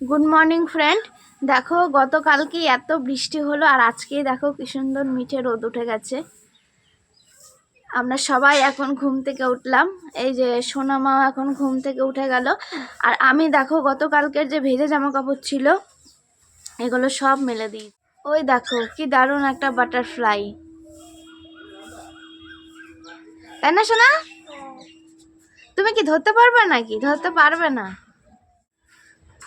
Good morning friend দেখো গতকালকে এত বৃষ্টি হলো আর আজকে দেখো কি সুন্দর মিঠে রোদ উঠে গেছে। আমরা সবাই এখন ঘুম থেকে উঠলাম। এই যে সোনা মা এখন ঘুম থেকে উঠে গেল। আর আমি দেখো গতকালকের যে ভেজে জামা কাপড় ছিল এগুলো সব মেলে দিই। ওই দেখো কি দারুণ একটা বাটারফ্লাই তাই না সোনা? তুমি কি ধরতে পারবে নাকি? ধরতে পারবে না?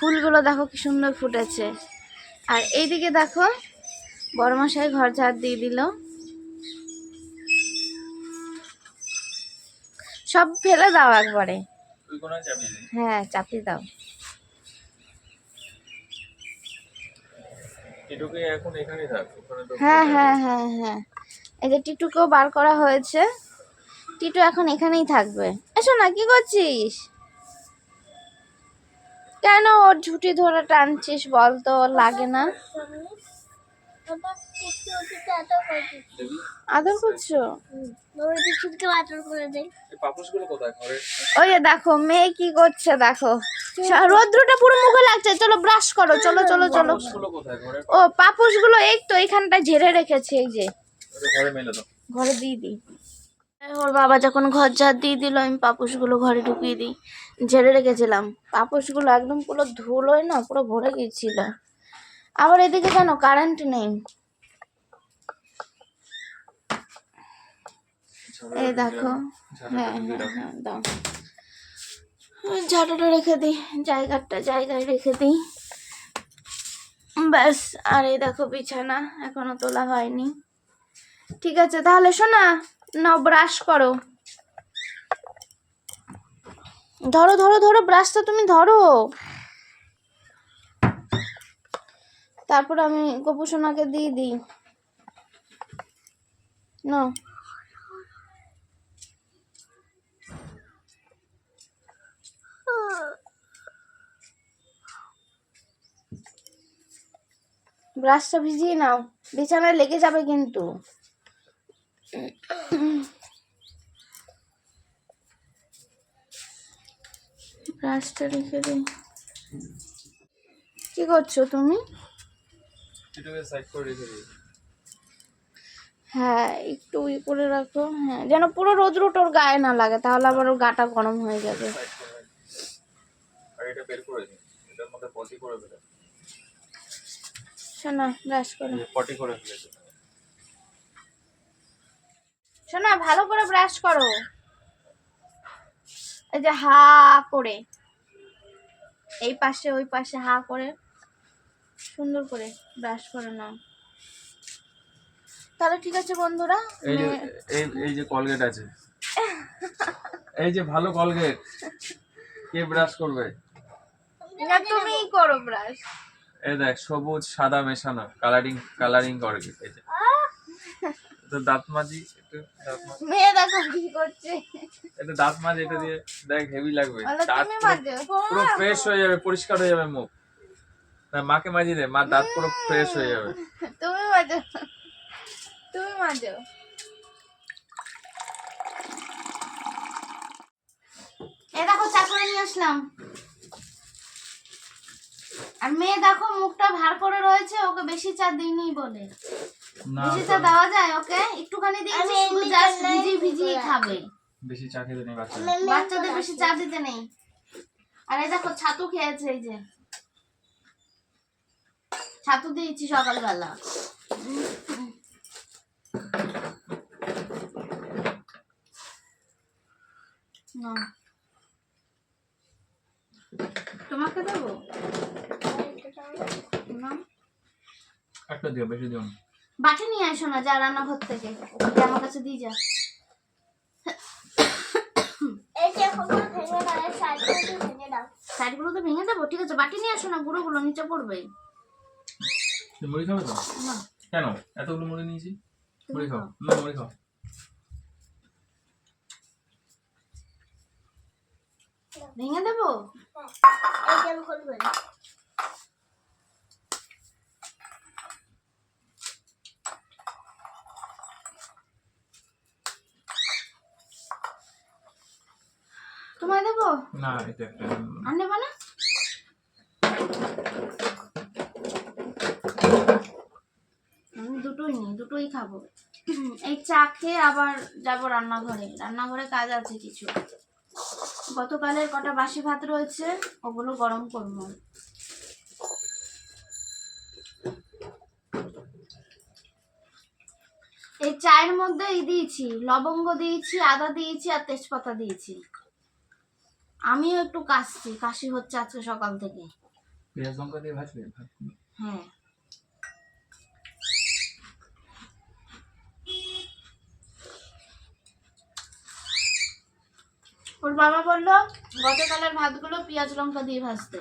ফুলগুলো দেখো কি সুন্দর ফুটেছে। আর এইদিকে দেখো বড়মশাই ঘর ঝাড় দিয়ে দিল। সব ফেলে দাও একবারে। হ্যাঁ চাপি দাও। হ্যাঁ হ্যাঁ হ্যাঁ হ্যাঁ। এই যে টিটুকেও বার করা হয়েছে। টিটু এখন এখানেই থাকবে। এসো না কি করছিস? কেন ওর ঝুটি ধরে টানছিস বল তো লাগে না। আদর করছ? ওই দেখো মেয়ে কি করছে দেখো। রৌদ্রটা পুরো মুখে লাগছে। চলো ব্রাশ করো। চলো চলো চলো। ও পাপুসগুলো এই তো এখানটা ঝেড়ে রেখেছে এই যে। ঘরে দিয়ে দিই। ওর বাবা যখন ঘর ঝাড় দিয়ে দিল, আমি পাপুসগুলো ঘরে ঢুকিয়ে দিই। ঝেড়ে রেখেছিলাম। পাপুসগুলো একদম পুরো ধুলোয় না, পুরো ভরে গিয়েছিল। আবার এদিকে কেন কারেন্ট নেই। এই দেখো। হ্যাঁ হ্যাঁ হ্যাঁ দাও। ঝাঁটাটা রেখে দিই, জায়গাটা জায়গায় রেখে দিই। ব্যাস, আর এই দেখো বিছানা, এখনও তোলা হয়নি। ঠিক আছে, তাহলে শোনা। নাও ব্রাশ করো। ধরো ধরো ধরো ব্রাশটা তুমি ধরো। তারপর আমি গোপু সোনাকে দিয়ে দিই। নাও ব্রাশটা ভিজিয়ে নাও। বিছানায় লেগে যাবে কিন্তু। ব্রাশটা রেখে দিই কি করছ তুমি? হ্যাঁ একটু ই করে রাখো। হ্যাঁ যেন পুরো রোদ্রুট ওর গায়ে না লাগে তাহলে আবার ওর গাটা গরম হয়ে যাবে। শোনা ব্রাশ করো। পটি করে ফেলেছে শোনা ভালো করে ব্রাশ করো। এই যে হা করে। এই পাশে ওই পাশে হা করে সুন্দর করে ব্রাশ করে নাও। তাহলে ঠিক আছে বন্ধুরা এই যে এই এই যে কলগেট আছে। এই যে ভালো কলগেট। কে ব্রাশ করবে? না তুমিই করো ব্রাশ এই দেখ সবুজ সাদা মেশানো কালারিং কালারিং করে এই যে। দাঁত মাজি একটু দাঁত মাজি। মেয়ে দেখো কি করছে। এটা দাঁত মাজি এটা দিয়ে দেখ হেভি লাগবে। দাঁত পুরো- ফ্রেশ হয়ে যাবে পরিষ্কার হয়ে যাবে মুখ। না মাকে মাজি দে মা দাঁত পুরো ফ্রেশ হয়ে যাবে। তুমি মাজো তুমি মাজো এ দেখো চা করে নিয়ে আসলাম। আর মেয়ে দেখো মুখটা ভার করে রয়েছে ওকে বেশি চা দিইনি বলে। না দেওয়া যায় ওকে একটুখানি শুধু জাস্ট ভিজি ভিজি খাবে। বেশি চা খেতে নেই বাচ্চা বাচ্চাদের বেশি চা দিতে নেই। আর এই দেখো ছাতু খেয়েছে এই যে। ছাতু দিয়েছি সকালবেলা। তোমাকে দেবো? একটা দিও বেশি দিও না। বাটি নিয়ে আসো না যা রান্নাঘর থেকে। ওকে আমার কাছে দিয়ে যা। সাইডগুলো তো ভেঙে দেবো ঠিক আছে বাটি নিয়ে আসো না গুঁড়োগুলো নিচে পড়বে। মুড়ি খাবে তো? কেন? এতগুলো মুড়ি নিয়েছি? মুড়ি খাও। না মুড়ি খাও। ভেঙে দেবো? তোমায় দেবো? না আর নেব না? আমি দুটোই নিই দুটোই খাব। এই চা খেয়ে আবার যাব রান্নাঘরে। রান্নাঘরে কাজ আছে কিছু। গতকালের কটা বাসি ভাত রয়েছে ওগুলো গরম করব। এই চায়ের মধ্যে দিয়েছি লবঙ্গ দিয়েছি আদা দিয়েছি আর তেজপাতা দিয়েছি। আমিও একটু কাশছি কাশি হচ্ছে আজকে সকাল থেকে। পেঁয়াজ লঙ্কা দিয়ে ভাজবে? হ্যাঁ। ওর বাবা বলল গতকালের ভাতগুলো পেঁয়াজ লঙ্কা দিয়ে ভাজতে।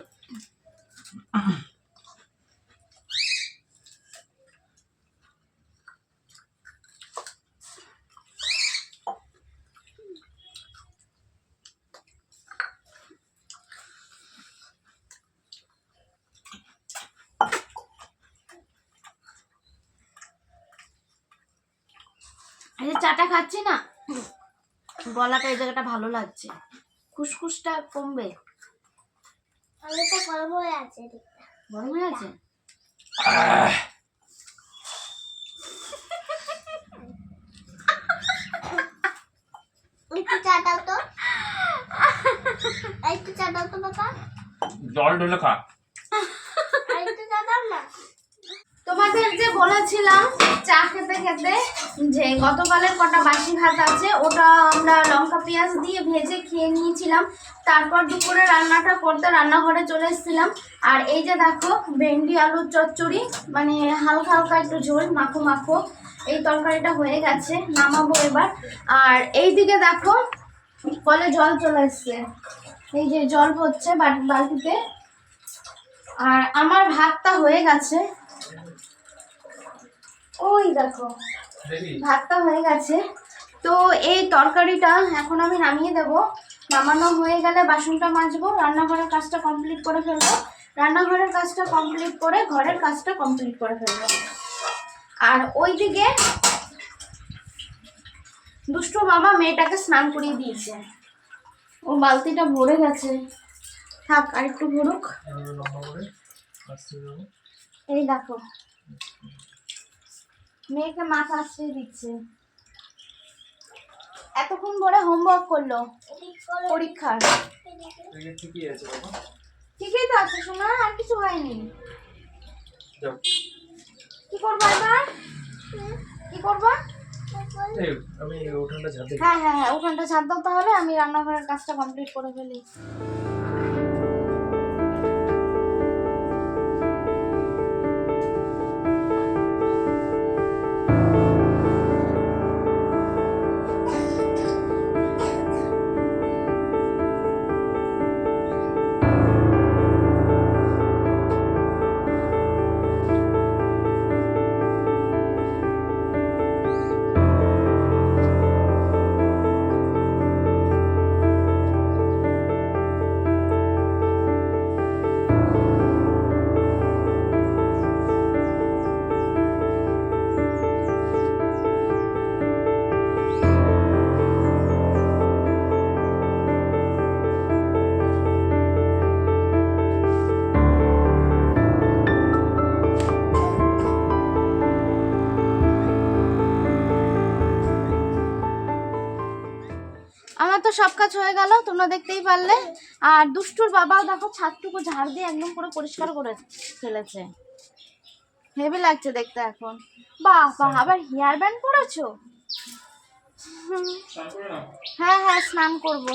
এই যে চাটা খাচ্ছি না। গলাটা এই জায়গাটা ভালো লাগছে। খুসখুসটা কমবে। তো গরম হয়ে আছে গরম হয়ে আছে? একটু চা দাও তো। একটু চা দাও তো বাবা। জল ঢেলে খা। একটু চা দাও না। তোমাদের যে বলেছিলাম চা খেতে খেতে যে গতকালের কটা বাসি ভাত আছে, ওটা আমরা লঙ্কা, পেঁয়াজ দিয়ে ভেজে খেয়ে নিয়েছিলাম। তারপর দুপুরে রান্নাটা করতে রান্নাঘরে চলে এসেছিলাম। আর এই যে দেখো, ভেন্ডি, আলুর চচ্চড়ি মানে হালকা হালকা একটু ঝোল, মাখো মাখো, এই তরকারিটা হয়ে গেছে, নামাবো এবার। আর এই দিকে দেখো, কলে জল চলে এসছে। এই যে জল হচ্ছে বাল- বালতিতে। আর আমার ভাতটা হয়ে গেছে। ওই দেখি। ভাতটা হয়ে গেছে। তো এই তরকারিটা এখন আমি নামিয়ে দেব। নামানো হয়ে গেলে বাসনটা মাজবো রান্নাঘরের কাজটা কমপ্লিট করে ফেলব। রান্নাঘরের কাজটা কমপ্লিট করে ঘরের কাজটা কমপ্লিট করে ফেলব। আর ওই দিকে দুষ্টু বাবা মেয়েটাকে স্নান করিয়ে দিয়েছে। ও বালতিটা ভরে গেছে। থাক আর একটু ভরুক এই দেখো। মেয়েকে মাথা আসিয়ে দিচ্ছে। এতক্ষণ পরে হোমওয়ার্ক করল পরীক্ষার। ঠিকই আছে বাবা। ঠিকই তো আছে শোনা আর কিছু হয়নি। কি করব এবার? কি করব? হ্যাঁ হ্যাঁ হ্যাঁ ওখানটা ছাড় দাও তাহলে আমি রান্নাঘরের কাজটা কমপ্লিট করে ফেলি। আমার তো সব কাজ হয়ে গেল তোমরা দেখতেই পারলে। আর দুষ্টুর বাবাও দেখো ছাদটুকু ঝাড় দিয়ে একদম পুরো পরিষ্কার করে ফেলেছে। হেভি লাগছে দেখতে এখন। বাহ বাহ আবার হেয়ার ব্যান্ড হুম, হ্যাঁ হ্যাঁ স্নান করব।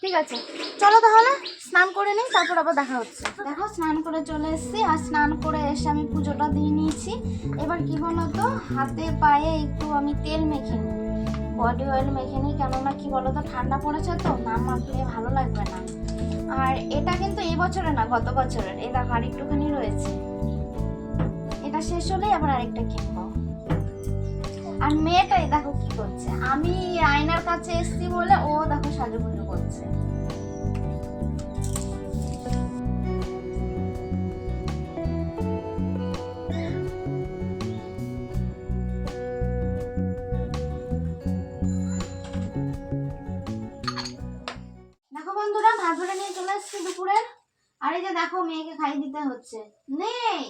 ঠিক আছে চলো তাহলে স্নান করে নিই তারপর আবার দেখা হচ্ছে। দেখো স্নান করে চলে এসেছি আর স্নান করে এসে আমি পুজোটা দিয়ে নিয়েছি। এবার কি বলতো হাতে পায়ে একটু আমি তেল মেখে নিই। বডি অয়েল মেখে নিই কেননা কি তো ঠান্ডা পড়েছে তো না মাখলে ভালো লাগবে না। আর এটা কিন্তু এই বছরে না, গত বছরের এই দেখো আরেকটুখানি রয়েছে। এটা শেষ হলেই আবার আরেকটা কিনবো। আর মেয়েটাই দেখো কি করছে, আমি আয়নার কাছে এসছি বলে ও দেখো সাজুগুজু করছে। ধরে নিয়ে চলে এসেছি দুপুরের আর এই যে দেখো মেয়েকে খাইয়ে দিতে হচ্ছে। নেই!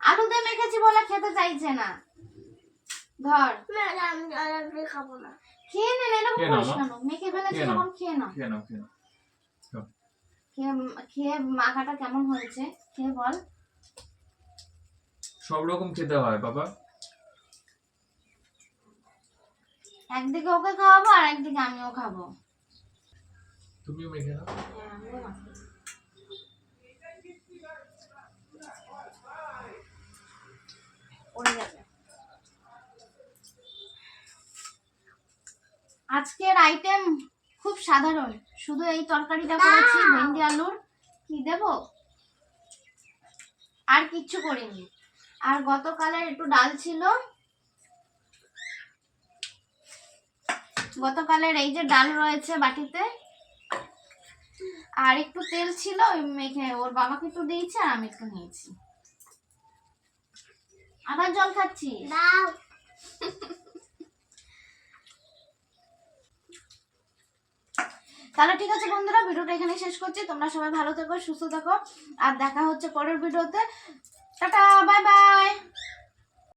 আলু দিয়ে মেখেছি বলে খেতে চাইছে না। ধর। আমি খাব না। খেয়ে নে এরকম করিস কেন? মেখে ফেলেছি খেয়ে খেয়ে নাও। খেয়ে নাও খেয়ে নাও। খেয়ে খেয়ে মাখাটা কেমন হয়েছে? খেয়ে বল। সব রকম খেতে হয় বাবা। একদিকে ওকে খাওয়াবো আর একদিকে আমিও খাব। তুমিও মেখে নাও। হ্যাঁ, আজকের আইটেম খুব সাধারণ। শুধু এই তরকারিটা করেছি ভেন্ডি আলুর। কি দেব? আর কিচ্ছু করিনি। আর গতকালের একটু ডাল ছিল। গতকালের এই যে ডাল রয়েছে বাটিতে আর একটু তেল ছিল মেখে ওর বাবাকে একটু দিয়েছি আর আমি একটু নিয়েছি। আবার জল খাচ্ছি দাও। তাহলে ঠিক আছে বন্ধুরা ভিডিওটা এখানে শেষ করছি। তোমরা সবাই ভালো থেকো সুস্থ থেকো। আর দেখা হচ্ছে পরের ভিডিওতে। Tata bye bye.